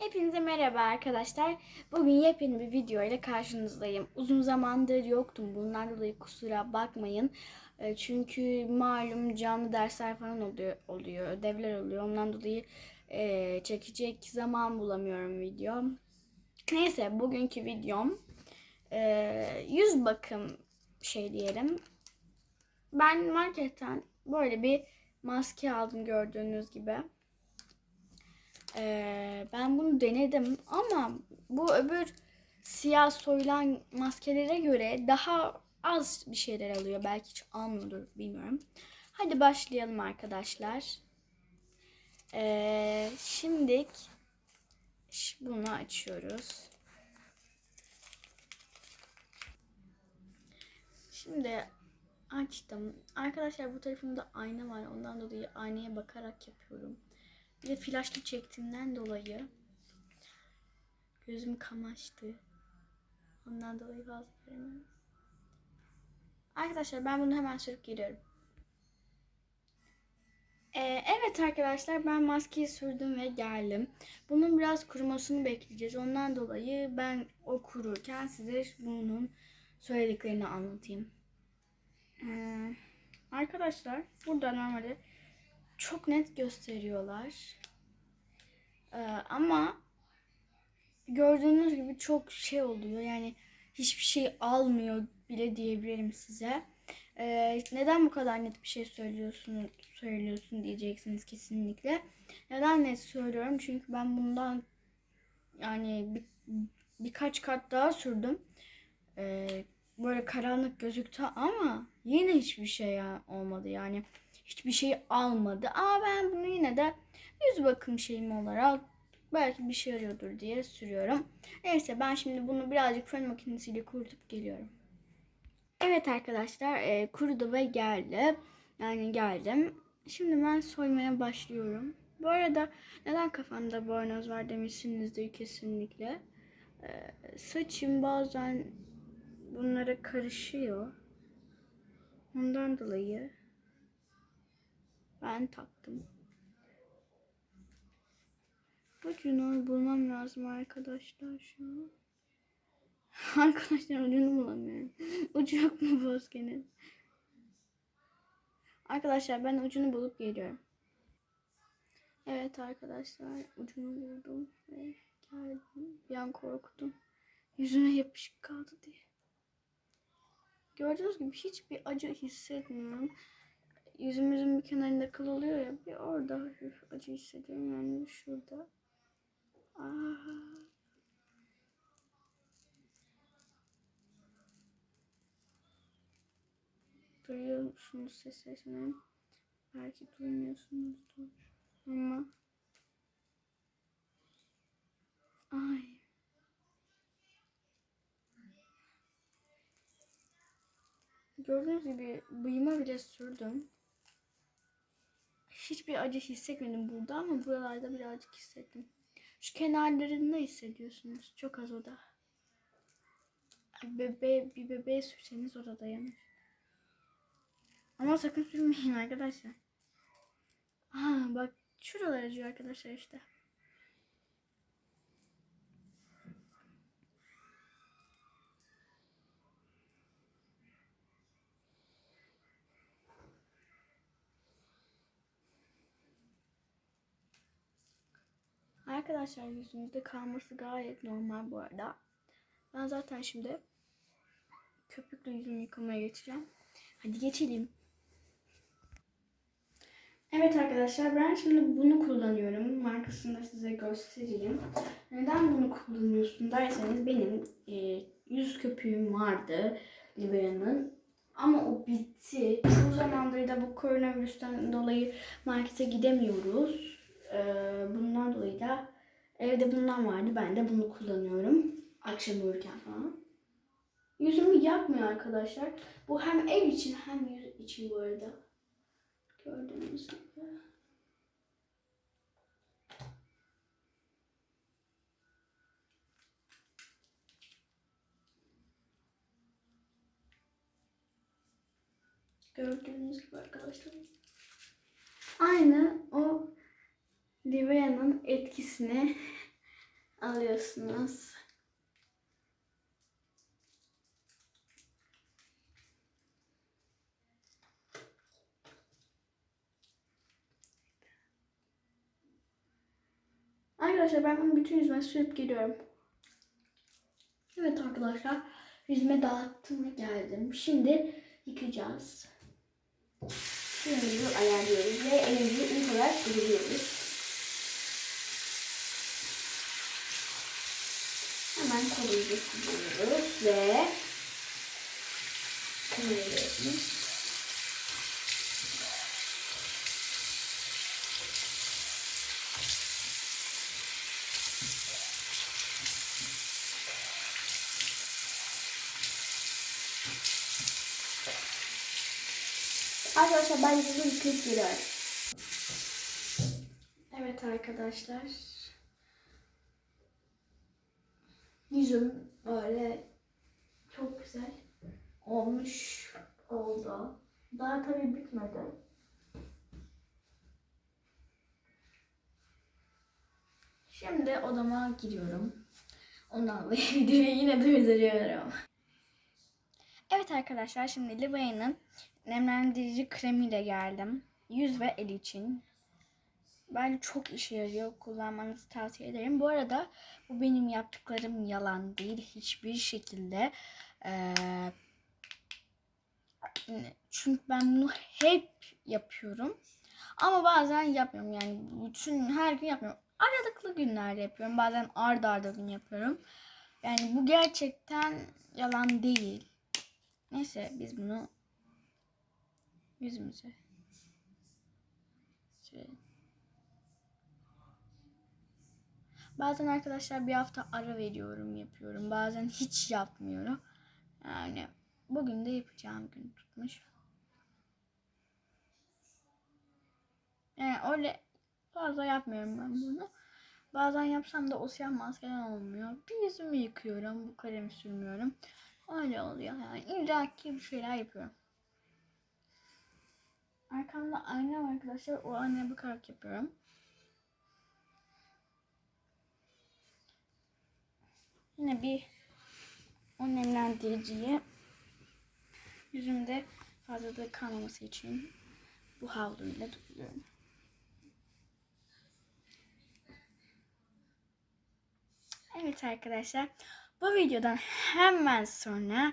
Hepinize merhaba arkadaşlar. Bugün yepyeni bir video ile karşınızdayım. Uzun zamandır yoktum. Bundan dolayı kusura bakmayın. E, Çünkü malum canlı dersler falan oluyor, oluyor ödevler oluyor. Ondan dolayı e, çekecek zaman bulamıyorum video. Neyse bugünkü videom e, yüz bakım şey diyelim. Ben marketten böyle bir maske aldım gördüğünüz gibi. Ee, ben bunu denedim ama bu öbür siyah soyulan maskelere göre daha az bir şeyler alıyor. Belki hiç almıyordur bilmiyorum. Hadi başlayalım arkadaşlar. Ee, şimdi bunu açıyoruz. Şimdi açtım. Arkadaşlar bu tarafımda ayna var. Ondan dolayı aynaya bakarak yapıyorum. Bir de flaşlı çektiğimden dolayı gözüm kamaştı. Ondan dolayı fazla göremiyorum. Arkadaşlar ben bunu hemen sürüp geliyorum. Ee, evet arkadaşlar ben maskeyi sürdüm ve geldim. Bunun biraz kurumasını bekleyeceğiz. Ondan dolayı ben o kururken size bunun söylediklerini anlatayım. Ee, arkadaşlar burada normalde çok net gösteriyorlar. Ee, ama gördüğünüz gibi çok şey oluyor. Yani hiçbir şey almıyor bile diyebilirim size. Ee, neden bu kadar net bir şey söylüyorsun, söylüyorsun diyeceksiniz kesinlikle. Neden net söylüyorum? Çünkü ben bundan yani bir, birkaç kat daha sürdüm. Ee, böyle karanlık gözüktü ama yine hiçbir şey olmadı yani hiçbir şey almadı. Ama ben bunu yine de yüz bakım şeyim olarak belki bir şey arıyordur diye sürüyorum. Neyse ben şimdi bunu birazcık fön makinesiyle kurutup geliyorum. Evet arkadaşlar e, kurudu ve geldi. Yani geldim. Şimdi ben soymaya başlıyorum. Bu arada neden kafamda bornoz var demişsinizdir kesinlikle. E, saçım bazen bunlara karışıyor. Ondan dolayı ben taktım. Ucunu bulmam lazım arkadaşlar şu an. arkadaşlar ucunu bulamıyorum. Ucu yok mu bozgenin? Arkadaşlar ben ucunu bulup geliyorum. Evet arkadaşlar ucunu buldum ve geldim. Bir an korktum. Yüzüne yapışık kaldı diye. Gördüğünüz gibi hiçbir acı hissetmiyorum yüzümüzün bir kenarında kıl oluyor ya bir orada hafif acı hissediyorum yani şurada. Aa. Duyuyor musunuz ses sesini? Belki duymuyorsunuzdur ama ay Gördüğünüz gibi bıyıma bile sürdüm hiçbir acı hissetmedim burada ama buralarda birazcık hissettim. Şu kenarlarında hissediyorsunuz. Çok az o da. Bebe, bir bebeğe sürseniz orada yanır. Ama sakın sürmeyin arkadaşlar. Aa, bak şuralar acıyor arkadaşlar işte. Arkadaşlar yüzünüzde kalması gayet normal bu arada. Ben zaten şimdi köpükle yüzümü yıkamaya geçeceğim. Hadi geçelim. Evet arkadaşlar ben şimdi bunu kullanıyorum. Markasını da size göstereyim. Neden bunu kullanıyorsun derseniz benim e, yüz köpüğüm vardı Livea'nın. Ama o bitti. Çoğu zamandır da bu koronavirüsten dolayı markete gidemiyoruz. Ee, bundan dolayı da evde bundan vardı. Ben de bunu kullanıyorum. Akşam uyurken falan. Yüzümü yakmıyor arkadaşlar. Bu hem ev için hem yüz için bu arada. Gördüğünüz gibi. Gördüğünüz gibi arkadaşlar. Aynı o Livea'nın etkisini alıyorsunuz. Arkadaşlar ben bunu bütün yüzüme sürüp geliyorum. Evet arkadaşlar yüzüme dağıttım geldim. Şimdi yıkayacağız. Suyumuzu ayarlıyoruz ve elimizi ilk olarak duruyoruz. Hemen kolumuzu siliyoruz ve kıvırıyoruz. Arkadaşlar ben yüzümü yıkayıp geliyorum. Evet arkadaşlar. Yüzüm böyle çok güzel olmuş oldu. Daha tabii bitmedi. Şimdi odama giriyorum. Ondan dolayı videoyu yine durduruyorum. Evet arkadaşlar şimdi Libaya'nın nemlendirici kremiyle geldim. Yüz ve el için. Bence çok işe yarıyor. Kullanmanızı tavsiye ederim. Bu arada bu benim yaptıklarım yalan değil. Hiçbir şekilde. Ee, çünkü ben bunu hep yapıyorum. Ama bazen yapmıyorum. Yani bütün her gün yapmıyorum. Aralıklı günlerde yapıyorum. Bazen ard arda gün yapıyorum. Yani bu gerçekten yalan değil. Neyse biz bunu yüzümüze sürelim. Bazen arkadaşlar bir hafta ara veriyorum yapıyorum. Bazen hiç yapmıyorum. Yani bugün de yapacağım gün tutmuş. Yani öyle fazla yapmıyorum ben bunu. Bazen yapsam da o siyah maskeden olmuyor. Bir yüzümü yıkıyorum. Bu kalemi sürmüyorum. Öyle oluyor yani. İlla bir şeyler yapıyorum. Arkamda ayna var arkadaşlar. O aynaya bakarak yapıyorum. Yine bir o nemlendiriciyi yüzümde fazla da kalmaması için bu havluyla tutuyorum. Evet arkadaşlar bu videodan hemen sonra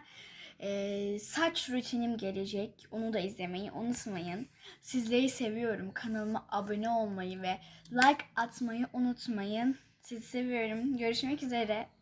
e, saç rutinim gelecek. Onu da izlemeyi unutmayın. Sizleri seviyorum. Kanalıma abone olmayı ve like atmayı unutmayın. Sizi seviyorum. Görüşmek üzere.